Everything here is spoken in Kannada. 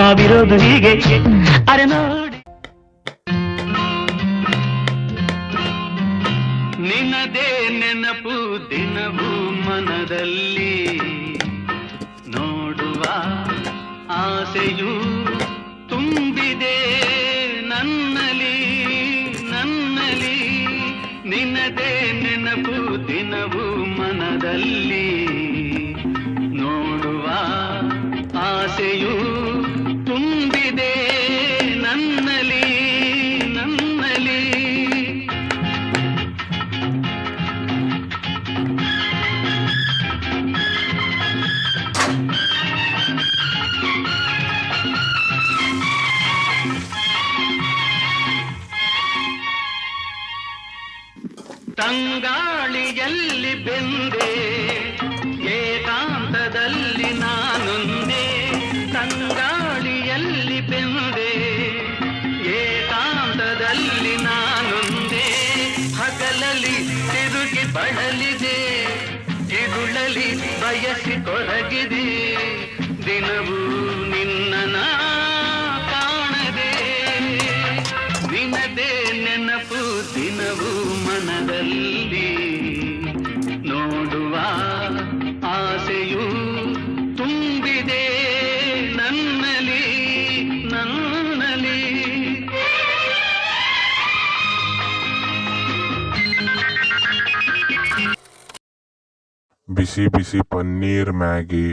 ನಾವಿರೋದು ಹೀಗೆ. ಅರೆ ನೋಡಿ. ನಿನ್ನದೇ ನೆನಪು ದಿನವೂ ಮನದಲ್ಲಿ ನೋಡುವ ಆಸೆಯು ತುಂಬಿದೆ ನನ್ನಲಿ ನನ್ನಲಿ ನಿನ್ನದೇ ನೆನಪು ದಿನವೂ ಮನದಲ್ಲಿ ನೋಡುವ ಆಸೆಯು ತಂಗಾಳಿಯಲ್ಲಿ ಬೆಂದೆ, ಏಕಾಂತದಲ್ಲಿ ನಾನೊಂದೇ. ತಂಗಾಳಿಯಲ್ಲಿ ಬೆಂದೆ, ಏಕಾಂತದಲ್ಲಿ ನಾನೊಂದೇ. ಹಗಲಲ್ಲಿ ತಿರುಗಿ ಬಳಲಿದೆ ಇರುಳಲಿ ಬಯಸಿ ಕೊರಗಿದೆ. ದಿನವೂ ನಿನ್ನ ಕಾಣದೆ, ನಿನದೇ ನೆನಪು ದಿನವೂ ಮನದಲ್ಲಿ ನೋಡುವ ಆಸೆಯು ತುಂಬಿದೆ ನನ್ನಲಿ ನನ್ನಲಿ ಬಿಸಿ ಬಿಸಿ ಪನ್ನೀರ್ ಮ್ಯಾಗಿ.